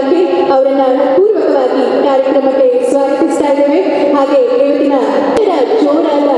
ಆರೋಗ್ಯ ಮತ್ತು ಕುಟುಂಬ ಕಲ್ಯಾಣ ಇಲಾಖೆ ಅವರನ್ನ ಪೂರ್ವಕವಾಗಿ ಕಾರ್ಯಕ್ರಮಕ್ಕೆ ಸ್ವಾಗತಿಸ್ತಾ ಇದ್ದೇವೆ ಹಾಗೆ ಇವತ್ತಿನ ಇತರ ಜೋರಾದ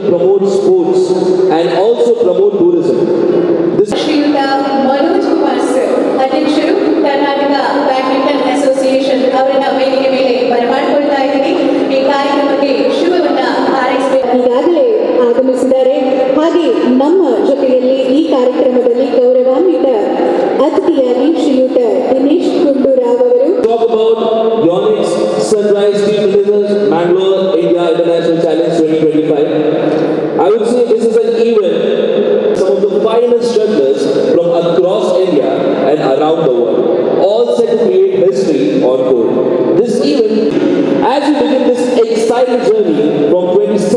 to promote sports and also promote tourism. This Manoj Kumar sir ಅಧ್ಯಕ್ಷರು ಕರ್ನಾಟಕ ಬ್ಯಾಡ್ಮಿಂಟನ್ ಅಸೋಸಿಯೇಷನ್ ಅವರನ್ನ ವೇದಿಕೆ ಮೇಲೆ ಬರಮಾಡಿಕೊಳ್ತಾ ಇದ್ದೀನಿ ಈ ಕಾರ್ಯಕ್ರಮಕ್ಕೆ ಶುಭವನ್ನ ಹಾರೈಸಬೇಕು ಈಗಾಗಲೇ ಆಗಮಿಸಿದ್ದಾರೆ. ಹಾಗೆ ನಮ್ಮ ಜೊತೆಯಲ್ಲಿ ಈ ಕಾರ್ಯಕ್ರಮದಲ್ಲಿ ಗೌರವಾನ್ವಿತ ಅತಿಥಿಯಾಗಿ ಶ್ರೀಯುತ ದಿನೇಶ್ ಗುಂಡೂರಾವ್ ಅವರು. Talk about Yonex Sunrise Team Visitors Challenge 2025. I would say this is an event some of the finest jugglers from across India and around the world, all set to create history on court. This event, as we begin this exciting journey from 27th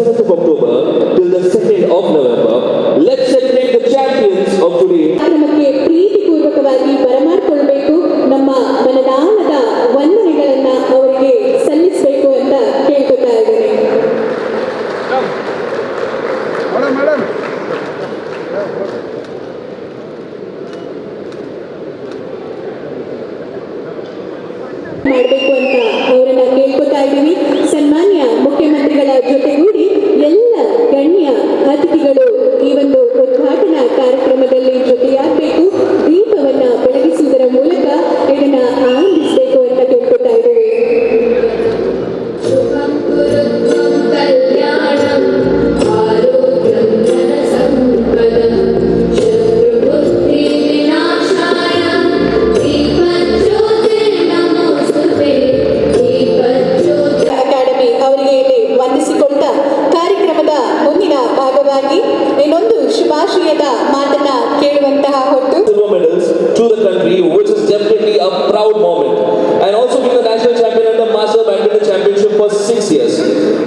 ಶುಭಾಶಯದ ಮಾತನ್ನ ಕೇಳುವಂತಹ ಹೊತ್ತು silver medals to the country, which is definitely a proud moment. And also being the national champion and the Master Badminton Championship for six years.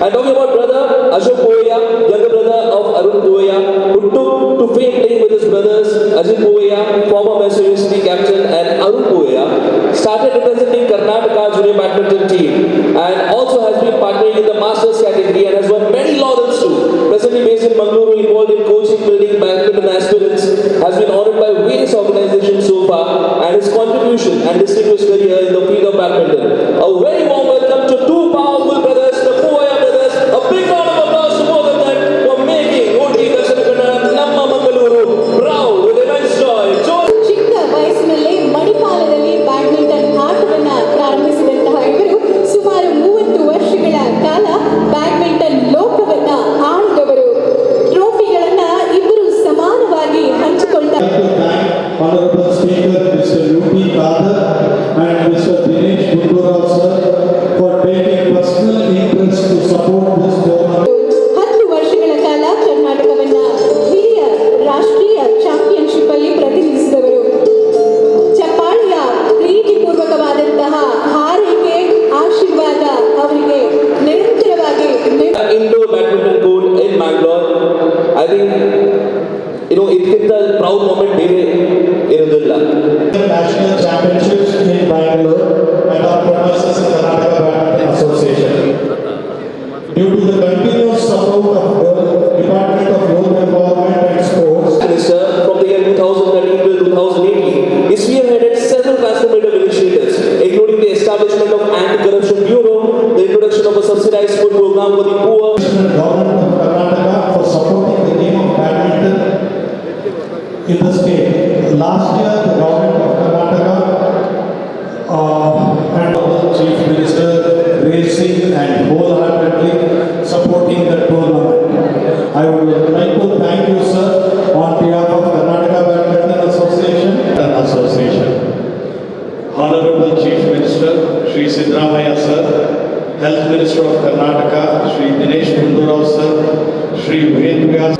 And talking about brother Ashok Poya, younger brother of Arun Poya, who took to fame playing with his brothers Ajit Poya, former Master University captain, and Arun Poya, started representing Karnataka junior badminton team, and also has been partnering in the Masters category and has won many laurels too. Presently based in Mangaluru, And distinguished career in the field of badminton. A very warm National Championships in Bangalore and our professors in Karnataka Badminton Association. Due to the continuous support of the Department of Youth Empowerment and Sports, Minister from the year 2013 to 2018, ISVM headed several transformative initiatives, including the establishment of anti-corruption bureau, the introduction of a subsidized food program for the poor. Government of Karnataka for supporting the game of badminton in the state. Last year, the government of Karnataka uh, and our chief minister raising and wholeheartedly supporting the tournament. I would like to thank you, sir, on behalf of Karnataka Badminton Association. Association. Honorable Chief Minister, Shri Sidramaya sir, Health Minister of Karnataka, Shri Dinesh Gundurao sir, Shri Ved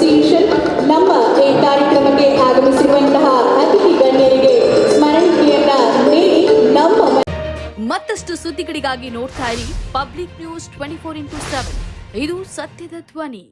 association ನಮ್ಮ ಈ ಕಾರ್ಯಕ್ರಮಕ್ಕೆ ಆಗಮಿಸಿರುವಂತಹ ಅತಿಥಿ ಗಣ್ಯರಿಗೆ ನಮ್ಮ ಮತ್ತಷ್ಟು ಸುದ್ದಿಗಳಿಗಾಗಿ ನೋಡ್ತಾ ಇರಿ public news twenty four into seven ಇದು ಸತ್ಯದ ಧ್ವನಿ.